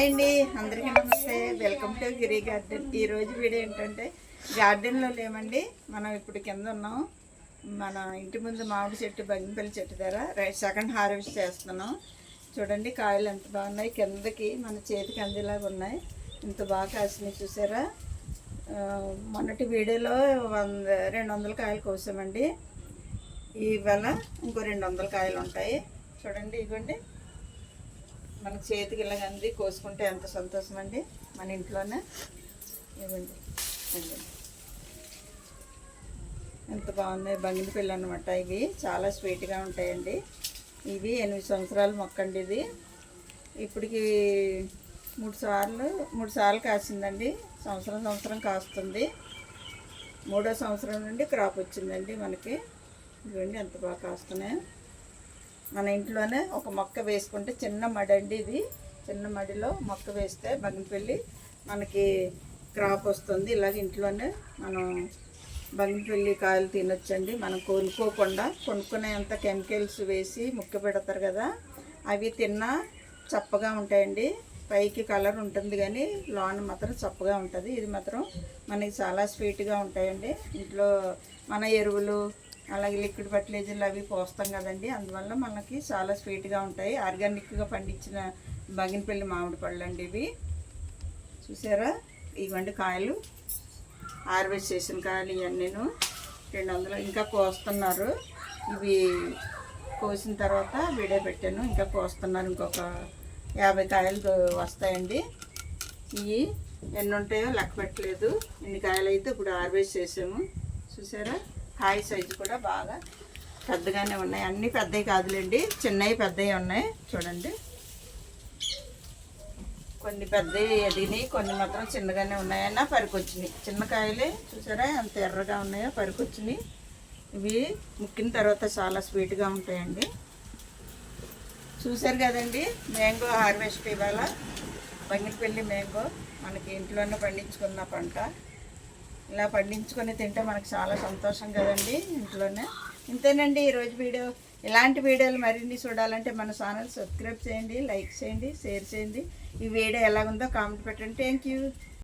Hi అండి. అందరికీ నమస్తే. Welcome to Giri garden. ఈ రోజు వీడియో ఏంటంటే గార్డెన్లో లేమండి. మనం ఇప్పుడు కింద ఉన్నాం. మన ఇంటి ముందు మామిడి చెట్టు బంగిపల్లి చెట్టు దగ్గర రైట్ సెకండ్ హార్వెస్ట్ చేస్తున్నాం. చూడండి కాయలు ఎంత బాగున్నాయి. కిందకి మన చేతికి అందేలాగా ఉన్నాయి. ఇంత బాగా కాసినాయి చూసారా? మొన్నటి వీడియోలో వంద రెండు వందల కాయలు కోసామండి. ఇవాళ ఇంకో రెండు వందల కాయలు ఉంటాయి. చూడండి ఇవ్వండి. మన చేతికి ఇలాగంది కోసుకుంటే ఎంత సంతోషం అండి మన ఇంట్లోనే? ఇవ్వండి ఎంత బాగున్నాయి బంగిలి పిల్ల అనమాట ఇవి. చాలా స్వీట్గా ఉంటాయండి. ఇవి ఎనిమిది సంవత్సరాల మొక్క అండి ఇది. ఇప్పటికి మూడు సార్లు మూడు సార్లు కాసిందండి. సంవత్సరం సంవత్సరం కాస్తుంది. మూడో సంవత్సరం నుండి క్రాప్ వచ్చిందండి మనకి. ఇవ్వండి ఎంత బాగా కాస్తున్నాయి. మన ఇంట్లోనే ఒక మొక్క వేసుకుంటే చిన్న మడి అండి ఇది. చిన్న మడిలో మొక్క వేస్తే బంగిపల్లి మనకి క్రాప్ వస్తుంది. ఇలాగ ఇంట్లోనే మనం బంగిపల్లి కాయలు తినొచ్చండి. మనం కొనుక్కోకుండా కొనుక్కునేంత కెమికల్స్ వేసి ముక్క పెడతారు కదా అవి తిన్నా చప్పగా ఉంటాయండి. పైకి కలర్ ఉంటుంది కానీ లోన మాత్రం చప్పగా ఉంటుంది. ఇది మాత్రం మనకి చాలా స్వీట్గా ఉంటాయండి. ఇంట్లో మన ఎరువులు అలాగే లిక్విడ్ ఫర్టిలైజర్లు అవి పోస్తాం కదండి. అందువల్ల మనకి చాలా స్వీట్గా ఉంటాయి. ఆర్గానిక్గా పండించిన బంగినపల్లి మామిడి పళ్ళు అండి ఇవి. చూసారా? ఇవ్వండి కాయలు. హార్వెస్ట్ చేసిన కాయలు ఇవన్నీను. రెండు వందలు ఇంకా కోస్తున్నారు ఇవి కోసిన తర్వాత వీడియో పెట్టాను. ఇంకా కోస్తున్నారు ఇంకొక యాభై కాయలు వస్తాయండి. ఇవి ఎన్ని ఉంటాయో లెక్క పెట్టలేదు. ఎన్ని కాయలు అయితే ఇప్పుడు హార్వెస్ట్ చేసాము. చూసారా? హాయ్ సైజు కూడా బాగా పెద్దగానే ఉన్నాయి. అన్నీ పెద్దవి కాదులేండి. చిన్నవి పెద్దవి ఉన్నాయి. చూడండి. కొన్ని పెద్దవి ఎదిగినాయి కొన్ని మాత్రం చిన్నగానే ఉన్నాయన్నా పరికొచ్చినాయి. చిన్న కాయలే చూసారా? అంత ఎర్రగా ఉన్నాయో పరికొచ్చినాయి. ఇవి ముక్కిన తర్వాత చాలా స్వీట్గా ఉంటాయండి. చూసారు కదండి? మ్యాంగో హార్వెస్ట్ ఇవాళ. బంగిపల్లి మ్యాంగో మనకి ఇంట్లోనే పండించుకున్న పంట. ఇలా పండించుకొని తింటే మనకు చాలా సంతోషం కదండి ఇంట్లోనే. ఇంతేనండి ఈరోజు వీడియో. ఇలాంటి వీడియోలు మరిన్ని చూడాలంటే మన ఛానల్ సబ్స్క్రైబ్ చేయండి లైక్ చేయండి షేర్ చేయండి. ఈ వీడియో ఎలాగుందో కామెంట్ పెట్టండి. Thank you